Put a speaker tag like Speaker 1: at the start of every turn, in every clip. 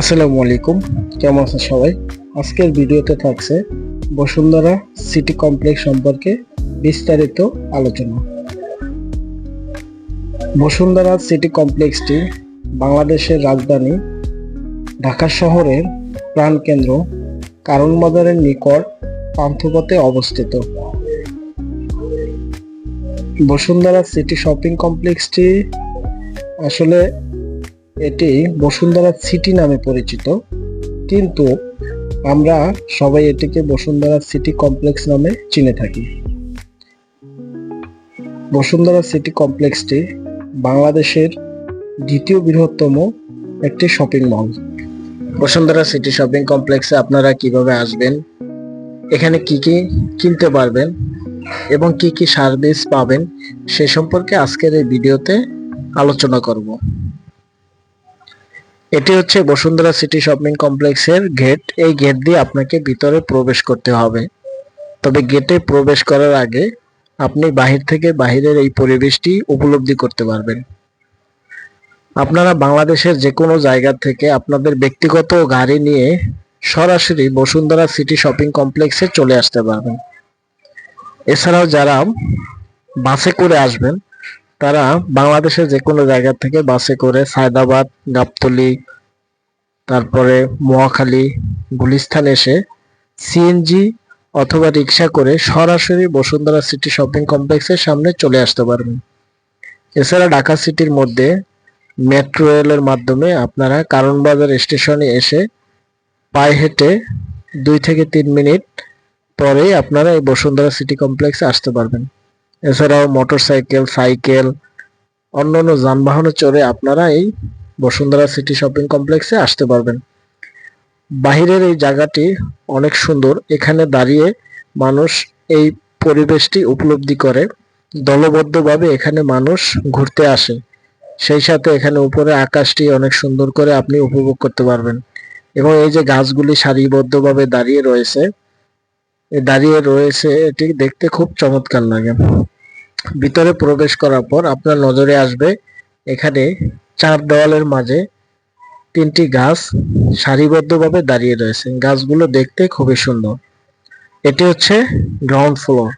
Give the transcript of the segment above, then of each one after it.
Speaker 1: আসসালামু আলাইকুম। কেমন আছেন সবাই? আজকের ভিডিওতে থাকছে বসুন্ধরা সিটি কমপ্লেক্স সম্পর্কে বিস্তারিত আলোচনা। বসুন্ধরা সিটি কমপ্লেক্সটি বাংলাদেশের রাজধানী ঢাকা শহরের প্রাণকেন্দ্র কারণ বাজারের নিকট পান্থপথে অবস্থিত। বসুন্ধরা সিটি শপিং কমপ্লেক্সটি আসলে এটি বসুন্ধরা সিটি নামে পরিচিত। কিন্তু আমরা সবাই এটিকে বসুন্ধরা সিটি কমপ্লেক্স নামে চিনে থাকি। বসুন্ধরা সিটি কমপ্লেক্সটি বাংলাদেশের দ্বিতীয় বৃহত্তম একটি shopping mall. Bashundhara city shopping কমপ্লেক্সে আপনারা কীভাবে আসবেন, এখানে কি কি কিনতে পারবেন এবং কি কি সার্ভিস পাবেন, সে সম্পর্কে আজকের এই ভিডিওতে আলোচনা করব। এটি হচ্ছে বসুন্ধরা সিটি শপিং কমপ্লেক্সের গেট। এই গেট দিয়ে আপনাকে ভিতরে প্রবেশ করতে হবে। তবে গেটে প্রবেশ করার আগে আপনি বাহির থেকে বাহিরের এই পরিবেশটি উপলব্ধি করতে পারবেন। আপনারা বাংলাদেশের যে কোনো জায়গা থেকে আপনাদের ব্যক্তিগত গাড়ি নিয়ে সরাসরি বসুন্ধরা সিটি শপিং কমপ্লেক্সে চলে আসতে পারবেন। এছাড়াও যারা বাসে করে আসবেন তারা বাংলাদেশের যে কোনো জায়গা থেকে বাসে করে সায়দাবাদ, গাবতলি, তারপরে মহাখালী গুলিস্তান এসে সিএনজি অথবা রিক্সা করে সরাসরি বসুন্ধরা সিটি শপিং কমপ্লেক্সের সামনে চলে আসতে পারবেন। এছাড়া ঢাকা সিটির মধ্যে মেট্রো রেলের মাধ্যমে আপনারা কারণবাজার স্টেশনে এসে পায়ে হেঁটে দুই থেকে তিন মিনিট পরেই আপনারা এই বসুন্ধরা সিটি কমপ্লেক্সে আসতে পারবেন। এছাড়াও মোটরসাইকেল সাইকেল অন্যান্য যানবাহনে চড়ে আপনারা এই বসুন্ধরা সিটি শপিং কমপ্লেক্সে আসতে পারবেন। বাহিরের এই জায়গাটি অনেক সুন্দর। এখানে দাঁড়িয়ে মানুষ এই পরিবেশটি উপলব্ধি করে। দলবদ্ধভাবে এখানে মানুষ ঘুরতে আসে। সেই সাথে এখানে উপরে আকাশটি অনেক সুন্দর করে আপনি উপভোগ করতে পারবেন। এবং এই যে গাছগুলি সারিবদ্ধভাবে দাঁড়িয়ে রয়েছে দাঁড়িয়ে রয়েছে, এটি দেখতে খুব চমৎকার লাগে। ভিতরে প্রবেশ করার পর আপনার নজরে আসবে এখানে চার দেওয়ালের মাঝে তিনটি গাছ সারিবদ্ধভাবে দাঁড়িয়ে রয়েছে। গাছগুলো দেখতে খুবই সুন্দর। এটি হচ্ছে গ্রাউন্ড ফ্লোর।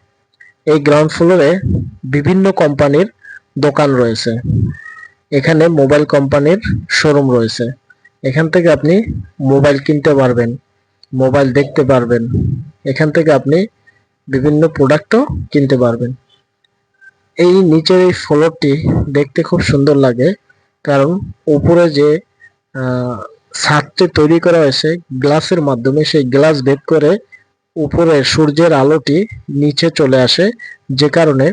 Speaker 1: এই গ্রাউন্ড ফ্লোরে বিভিন্ন কোম্পানির দোকান রয়েছে। এখানে মোবাইল কোম্পানির শোরুম রয়েছে। এখান থেকে আপনি মোবাইল কিনতে পারবেন, মোবাইল দেখতে পারবেন। এখান থেকে আপনি বিভিন্ন প্রোডাক্টও কিনতে পারবেন। এই নিচের এই ফ্লোরটি দেখতে খুব সুন্দর লাগে, কারণ উপরে যে ছাদটি তৈরি করা হয়েছে গ্লাসের মাধ্যমে, সেই গ্লাস ভেদ করে উপরে সূর্যের আলোটি নিচে চলে আসে, যে কারণে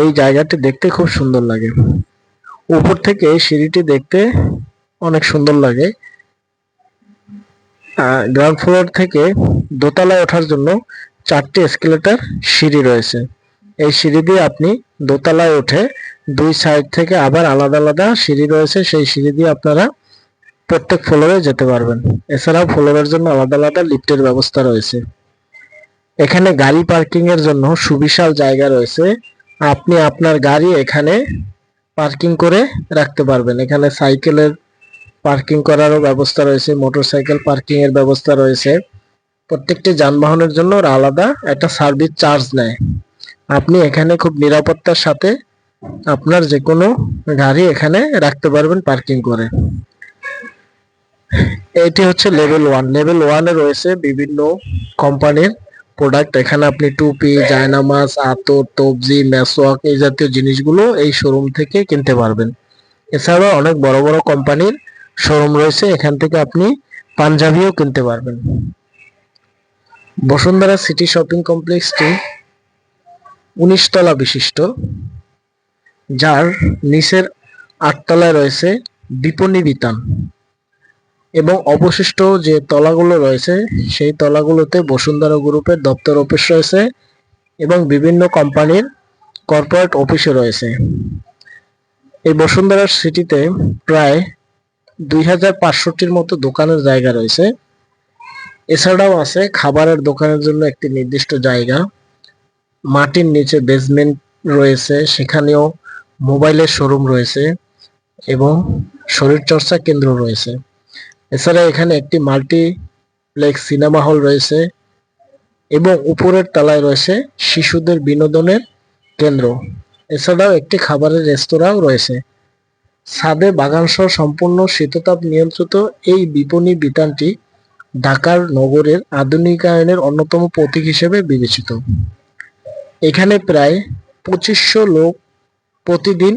Speaker 1: এই জায়গাটি দেখতে খুব সুন্দর লাগে। উপর থেকে সিঁড়িটি দেখতে অনেক সুন্দর লাগে। গ্রাউন্ড ফ্লোর থেকে দোতলায় ওঠার জন্য চারটি এসকেলেটর সিঁড়ি রয়েছে। এই সিঁড়ি দিয়ে আপনি দোতলায় উঠে দুই সাইড থেকে আবার আলাদা আলাদা সিঁড়ি রয়েছে, সেই সিঁড়ি দিয়ে আপনারা প্রত্যেক ফ্লোরে যেতে পারবেন। এছাড়াও ফ্লোরের জন্য আলাদা আলাদা লিফটের ব্যবস্থা রয়েছে। এখানে গাড়ি পার্কিং এর জন্য সুবিশাল জায়গা রয়েছে। আপনি আপনার গাড়ি এখানে পার্কিং করে রাখতে পারবেন। এখানে সাইকেলের পার্কিং করারও ব্যবস্থা রয়েছে, মোটরসাইকেল পার্কিং এর ব্যবস্থা রয়েছে। প্রত্যেকটি যানবাহনের জন্য আলাদা একটা সার্ভিস চার্জ নেয়। আপনি এখানে খুব নিরাপত্তার সাথে আপনার যে কোনো গাড়ি এখানে রাখতে পারবেন পার্কিং করে। এটি হচ্ছে লেভেল ওয়ান। লেভেল ওয়ানে রয়েছে বিভিন্ন কোম্পানির প্রোডাক্ট। এখানে আপনি টুপি, জায়নামাজ, আতর, তবজি, মেসওয়াক এই জাতীয় জিনিসগুলো এই শোরুম থেকে কিনতে পারবেন। এছাড়াও অনেক বড় বড় কোম্পানির শোরুম রয়েছে। এখান থেকে আপনি পাঞ্জাবিও কিনতে পারবেন। বসুন্ধরা সিটি শপিং কমপ্লেক্সটি উনিশ তলা বিশিষ্ট, যার নিচের আটতলায় রয়েছে বিপণী বিতান এবং অবশিষ্ট যে তলাগুলো রয়েছে, সেই তলাগুলোতে বসুন্ধরা গ্রুপের দপ্তর অফিস রয়েছে এবং বিভিন্ন কোম্পানির কর্পোরেট অফিসও রয়েছে। এই বসুন্ধরা সিটিতে প্রায় দুই হাজার পাঁচশোটির মতো দোকানের জায়গা রয়েছে। এছাড়াও আছে খাবারের দোকানের জন্য একটি নির্দিষ্ট জায়গা। মাটির নিচে বেসমেন্ট রয়েছে, সেখানেও মোবাইলের শোরুম রয়েছে এবং শরীরচর্চা কেন্দ্র রয়েছে। এছাড়া এখানে একটি মাল্টিপ্লেক্স সিনেমা হল রয়েছে এবং উপরের তলায় রয়েছে শিশুদের বিনোদনের কেন্দ্র। এছাড়াও একটি খাবারের রেস্তোরাঁও রয়েছে। ছাদে বাগানসহ সম্পূর্ণ শীততাপ নিয়ন্ত্রিত এই বিপণী বিতানটি ঢাকার নগরের আধুনিকায়নের অন্যতম প্রতীক হিসেবে বিবেচিত। এখানে প্রায় পঁচিশশো লোক প্রতিদিন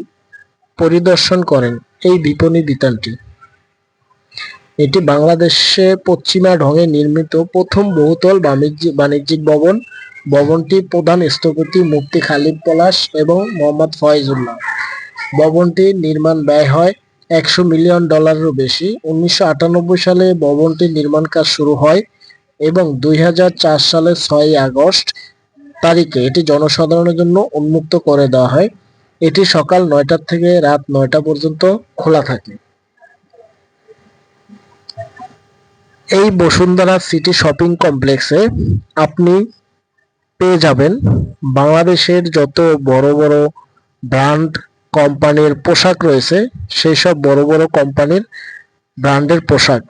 Speaker 1: পরিদর্শন করেন এই বিপণী বিতানটি এটি বাংলাদেশে পশ্চিমা ঢঙে নির্মিত প্রথম বহুতল বাণিজ্যিক বাণিজ্যিক ভবন। ভবনটি প্রধান স্থপতি মুফতি খালিদ পলাশ এবং মোহাম্মদ ফয়েজুল্লাহ। ভবনটির নির্মাণ ব্যয় হয় একশো মিলিয়ন ডলারেরও বেশি। উনিশশো আটানব্বই সালে ভবনটির নির্মাণ কাজ শুরু হয় এবং দুই সালের ছয়ই আগস্ট তারিখে এটি জনসাধারণের জন্য উন্মুক্ত করে দেওয়া হয়। এটি সকাল নয়টা থেকে রাত নয়টা পর্যন্ত খোলা থাকে। এই বসুন্ধরা সিটি শপিং কমপ্লেক্সে আপনি পেয়ে যাবেন বাংলাদেশের যত বড় বড় ব্র্যান্ড কোম্পানির পোশাক রয়েছে, সেই সব বড় বড় কোম্পানির ব্র্যান্ডের পোশাক।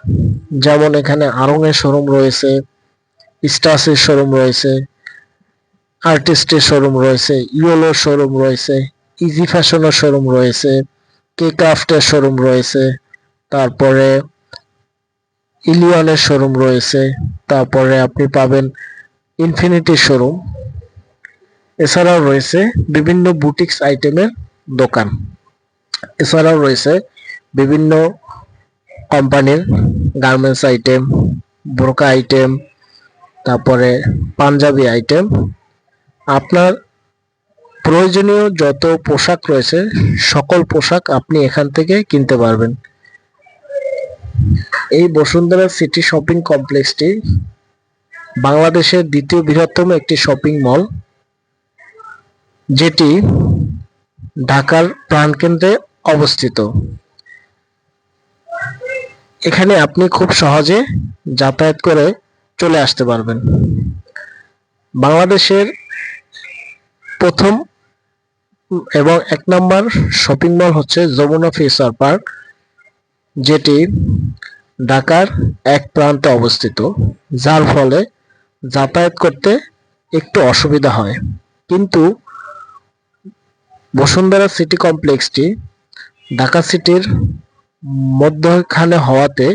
Speaker 1: যেমন এখানে আরঙের শোরুম রয়েছে স্টাসের শোরুম রয়েছে আর্টিস্টের শোরুম রয়েছে ইয়োলোর শোরুম রয়েছে ইজি ফ্যাশনের শোরুম রয়েছে কে ক্রাফটের শোরুম রয়েছে, তারপরে ইলিয়নের শোরুম রয়েছে, তারপরে আপনি পাবেন ইনফিনিটির শোরুম এছাড়াও রয়েছে বিভিন্ন বুটিক্স আইটেমের দোকান। এছাড়াও রয়েছে বিভিন্ন কোম্পানির গার্মেন্টস আইটেম বোরকা আইটেম তারপরে পাঞ্জাবি আইটেম আপনার প্রয়োজনীয় যত পোশাক রয়েছে, সকল পোশাক আপনি এখান থেকে কিনতে পারবেন। এই বসুন্ধরা সিটি শপিং কমপ্লেক্সটি বাংলাদেশের দ্বিতীয় বৃহত্তম একটি শপিং মল, যেটি ঢাকার প্রাণকেন্দ্রে অবস্থিত। এখানে আপনি খুব সহজে যাতায়াত করে চলে আসতে পারবেন। বাংলাদেশের প্রথম এবং এক নম্বর শপিং মল হচ্ছে যমুনা ফিউচার পার্ক, যেটি ঢাকার এক প্রান্তে অবস্থিত, যার ফলে যাতায়াত করতে একটু অসুবিধা হয়। কিন্তু বসুন্ধরা সিটি কমপ্লেক্সটি ঢাকা সিটির মধ্যখানে হওয়াতে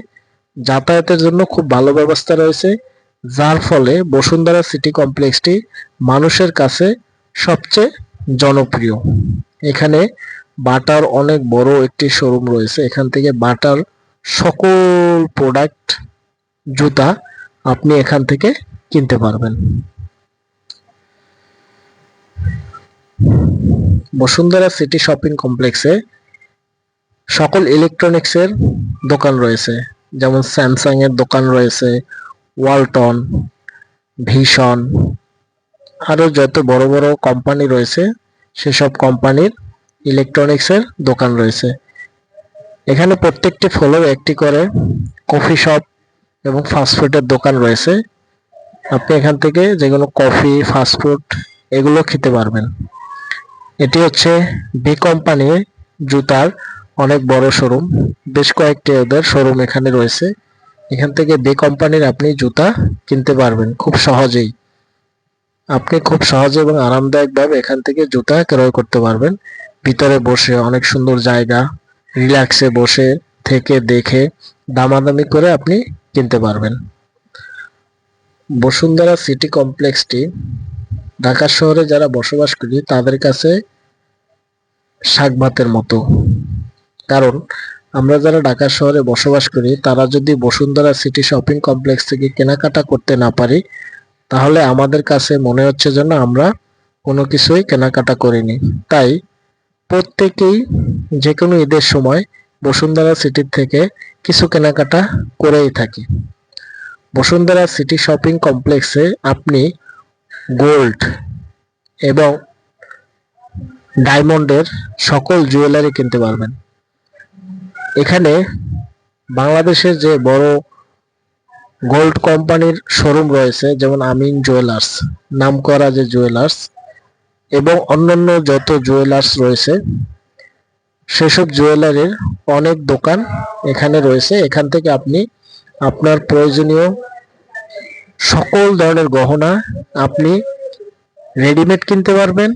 Speaker 1: যাতায়াতের জন্য খুব ভালো ব্যবস্থা রয়েছে, যার ফলে বসুন্ধরা সিটি কমপ্লেক্সটি মানুষের কাছে সবচেয়ে জনপ্রিয়। এখানে বাটার অনেক বড় একটি শোরুম রয়েছে। এখান থেকে বাটার সকল প্রোডাক্ট জুতা আপনি এখান থেকে কিনতে পারবেন। বসুন্ধরা সিটি শপিং কমপ্লেক্সে সকল ইলেকট্রনিক্সের দোকান রয়েছে। যেমন স্যামসাং এর দোকান রয়েছে ওয়ালটন ভীষণ আরও যত বড় বড় কোম্পানি রয়েছে, সেসব কোম্পানির ইলেকট্রনিক্সের দোকান রয়েছে। এখানে প্রত্যেকটি ফ্লোরে একটি করে কফি শপ এবং ফাস্টফুডের দোকান রয়েছে। আপনি এখান থেকে যে কোনো কফি ফাস্টফুড এগুলো খেতে পারবেন। এটি হচ্ছে বি কোম্পানির জুতার অনেক বড় শোরুম বেশ কয়েকটি ওদের শোরুম এখানে রয়েছে। এখান থেকে বি কোম্পানির আপনি জুতা কিনতে পারবেন খুব সহজেই। আপনি খুব সহজে এবং আরামদায়কভাবে এখান থেকে জুতা ক্রয় করতে পারবেন। ভিতরে বসে অনেক সুন্দর জায়গা রিল্যাক্সে বসে থেকে দেখে দামাদামি করে আপনি কিনতে পারবেন। বসুন্ধরা সিটি কমপ্লেক্সটি ঢাকা শহরে যারা বসবাস করি, তাদের কাছে শাক ভাতের মতো। কারণ আমরা যারা ঢাকা শহরে বসবাস করি, তারা যদি বসুন্ধরা সিটি শপিং কমপ্লেক্স থেকে কেনাকাটা করতে না পারি তাহলে আমাদের কাছে মনে হচ্ছে যেন আমরা কোনো কিছুই কেনাকাটা করিনি। তাই প্রত্যেকেই যে কোনো ঈদের সময় বসুন্ধরা সিটির থেকে কিছু কেনাকাটা করেই থাকি। বসুন্ধরা সিটি শপিং কমপ্লেক্সে আপনি গোল্ড এবং ডায়মন্ডের সকল জুয়েলারি কিনতে পারবেন। এখানে বাংলাদেশের যে বড় গোল্ড কোম্পানির শোরুম রয়েছে, যেমন আমিন জুয়েলার্স, নামকরা যে জুয়েলার্স, এবং অন্যান্য যত জুয়েলার্স রয়েছে, সেসব জুয়েলারির অনেক দোকান এখানে রয়েছে। এখান থেকে আপনি আপনার প্রয়োজনীয় সকল ধরনের গহনা আপনি রেডিমেড কিনতে পারবেন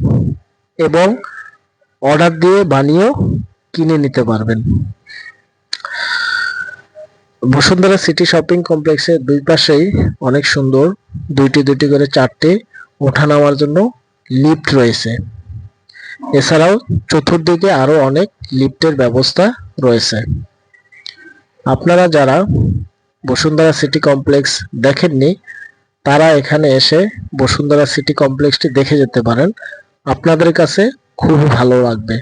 Speaker 1: এবং অর্ডার দিয়ে বানিয়েও কিনে নিতে পারবেন। বসুন্ধরা সিটি শপিং কমপ্লেক্সের দুই পাশেই অনেক সুন্দর দুইটি দুইটি করে চারটে ওঠা নামার জন্য লিফট রয়েছে। এছাড়াও চতুর্দিকে আরও অনেক লিফটের ব্যবস্থা রয়েছে। আপনারা যারা বসুন্ধরা সিটি কমপ্লেক্স দেখেননি, তারা এখানে এসে বসুন্ধরা সিটি কমপ্লেক্সটি দেখে যেতে পারেন। আপনাদের কাছে খুব ভালো লাগবে।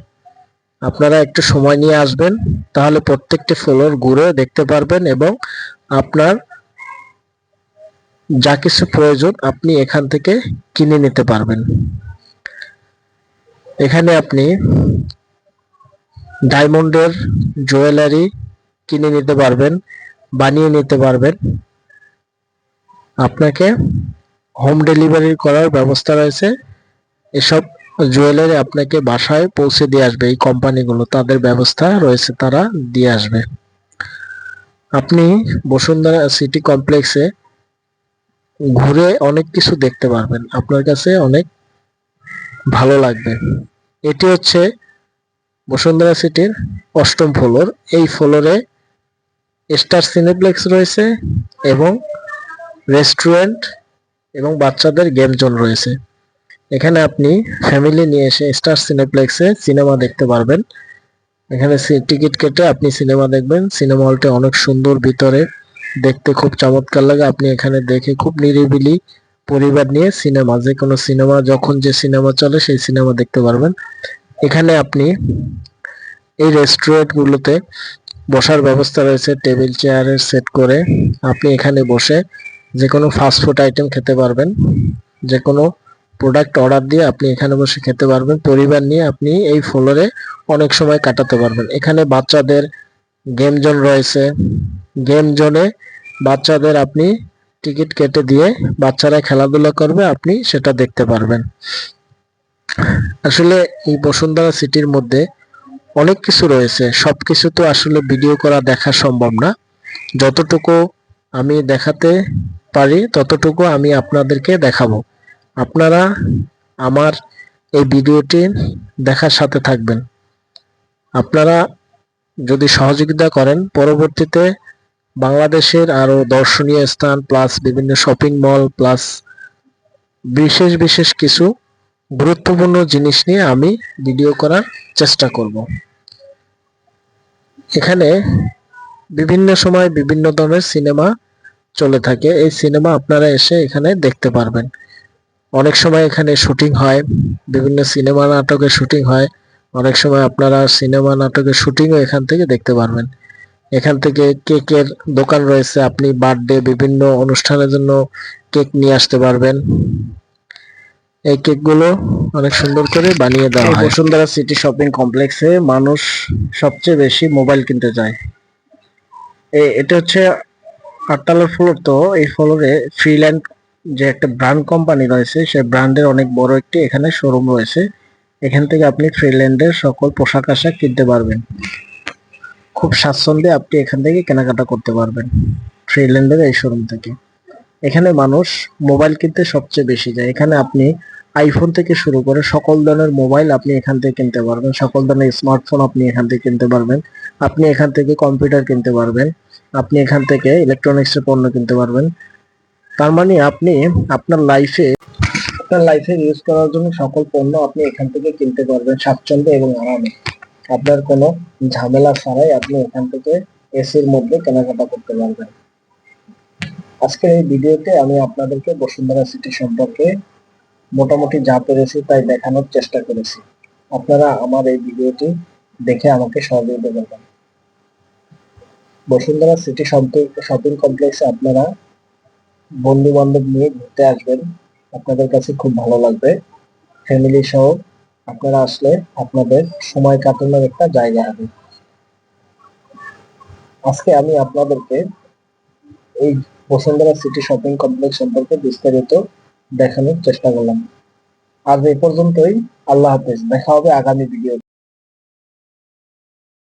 Speaker 1: আপনারা একটু সময় নিয়ে আসবেন, তাহলে প্রত্যেকটি ফ্লোর ঘুরে দেখতে পারবেন এবং আপনার যা কিছু প্রয়োজন আপনি এখান থেকে কিনে নিতে পারবেন। এখানে আপনি ডায়মন্ডের জুয়েলারি কিনে নিতে পারবেন, বানিয়ে নিতে পারবেন। আপনাকে হোম ডেলিভারি করার ব্যবস্থা রয়েছে। এসব জুয়েলারি আপনাকে বাসায় পৌঁছে দিয়ে আসবে, এই কোম্পানিগুলো, তাদের ব্যবস্থা রয়েছে, তারা দিয়ে আসবে। আপনি বসুন্ধরা সিটি কমপ্লেক্সে ঘুরে অনেক কিছু দেখতে পারবেন। আপনার কাছে অনেক ভালো লাগবে। এটি হচ্ছে বসুন্ধরা সিটির অষ্টম ফ্লোর। এই ফ্লোরে স্টার সিনেপ্লেক্স রয়েছে এবং রেস্টুরেন্ট এবং বাচ্চাদের গেম জোন রয়েছে। এখানে আপনি ফ্যামিলি নিয়ে এসে স্টার সিনেপ্লেক্সে সিনেমা দেখতে পারবেন। এখানে টিকিট কেটে আপনি সিনেমা দেখবেন। সিনেমা হলটা অনেক সুন্দর, ভিতরে দেখতে খুব চমৎকার লাগে। আপনি এখানে দেখে খুব নিরিবিলি পরিবার নিয়ে সিনেমা যে কোনো সিনেমা যখন যে সিনেমা চলে সেই সিনেমা দেখতে পারবেন। এখানে আপনি এই রেস্টুরেন্টগুলোতে বসার ব্যবস্থা রয়েছে। টেবিল চেয়ারের সেট করে আপনি এখানে বসে যে কোনো ফাস্টফুড আইটেম খেতে পারবেন। যে কোনো প্রোডাক্ট অর্ডার দিয়ে আপনি এখানে বসে খেতে পারবেন। পরিবার নিয়ে আপনি এই ফ্লোরে অনেক সময় কাটাতে পারবেন। এখানে বাচ্চাদের গেম জোন রয়েছে। গেম জোনে বাচ্চাদের আপনি টিকিট কেটে দিয়ে বাচ্চারা খেলাধুলা করবে, আপনি সেটা দেখতে পারবেন। আসলে এই বসুন্ধরা সিটির মধ্যে অনেক কিছু রয়েছে। সব কিছু তো আসলে ভিডিও করা দেখা সম্ভব না। যতটুকু আমি দেখাতে পারি, ততটুকু আমি আপনাদেরকে দেখাবো। আপনারা আমার এই ভিডিওটি দেখার সাথে থাকবেন। আপনারা যদি সহযোগিতা করেন, পরবর্তীতে বাংলাদেশের আরও দর্শনীয় স্থান প্লাস বিভিন্ন শপিং মল প্লাস বিশেষ বিশেষ কিছু গুরুত্বপূর্ণ জিনিস নিয়ে আমি ভিডিও করার চেষ্টা করব। এখানে বিভিন্ন সময় বিভিন্ন ধরনের সিনেমা চলে থাকে। এই সিনেমা আপনারা এসে এখানে দেখতে পারবেন। অনেক সময় এখানে শুটিং হয়, বিভিন্ন সিনেমা নাটকের শুটিং হয়, অনেক সময় আপনারা সিনেমা নাটকের শুটিংও এখান থেকে দেখতে পারবেন। এখান থেকে কেকের দোকান রয়েছে, আপনি বার্থডে বিভিন্ন অনুষ্ঠানের জন্য কেক নিয়ে আসতে পারবেন। এই কেকগুলো অনেক সুন্দর করে বানিয়ে দেওয়া হয়। বসুন্ধরা সিটি শপিং কমপ্লেক্সে মানুষ সবচেয়ে বেশি মোবাইল কিনতে যায়। এটা হচ্ছে আটতলার ফ্লোর তো, এই ফ্লোরে ফ্রিল্যান্ড যে একটা ব্র্যান্ড কোম্পানি রয়েছে সেই ব্র্যান্ডের অনেক বড় একটি এখানে শোরুম রয়েছে। এখান থেকে আপনি ফ্রিল্যান্ডের সকল পোশাক আশাক কিনতে পারবেন। খুব স্বাচ্ছন্দ্যে আপনি এখান থেকে কেনাকাটা করতে পারবেন ফ্রিল্যান্ডের এই শোরুম থেকে। এখানে মানুষ মোবাইল কিনতে সবচেয়ে বেশি যায়। এখানে আপনি আইফোন থেকে শুরু করে সকল ধরনের মোবাইল আপনি এখান থেকে কিনতে পারবেন, সকল ধরনের স্মার্টফোন আপনি এখান থেকে কিনতে পারবেন, আপনি এখান থেকে কম্পিউটার কিনতে পারবেন, আপনি এখান থেকে ইলেকট্রনিক্সের পণ্য কিনতে পারবেন। তার মানে আপনি আপনার লাইফে আপনার লাইফে ইউজ করার জন্য সকল পণ্য আপনি এখান থেকে কিনতে পারবেন স্বাচ্ছন্দ্য এবং আরামে। আপনার কোনো ঝামেলা ছাড়াই আপনি এখান থেকে এসির মধ্যে কেনাকাটা করতে পারবেন। আজকের এই ভিডিওতে আমি আপনাদেরকে বসুন্ধরা সিটি সম্পর্কে মোটামুটি যা পেরেছি তাই দেখানোর চেষ্টা করেছি। আপনারা আমার এই ভিডিওটি দেখে আমাকে সহযোগিতা করবেন। বসুন্ধরা সিটি শপিং কমপ্লেক্সে আপনারা বন্ধু বান্ধব নিয়ে ঘুরতে আসবেন। আপনাদের কাছে খুব ভালো লাগবে। ফ্যামিলি সহ আপনারা আসলে আপনাদের সময় কাটানোর একটা জায়গা হবে। আজকে আমি আপনাদেরকে এই বসুন্ধরা সিটি শপিং কমপ্লেক্স সম্পর্কে বিস্তারিত দেখানোর চেষ্টা করলাম। আজ এই পর্যন্তই। আল্লাহ হাফেজ। দেখা হবে আগামী ভিডিও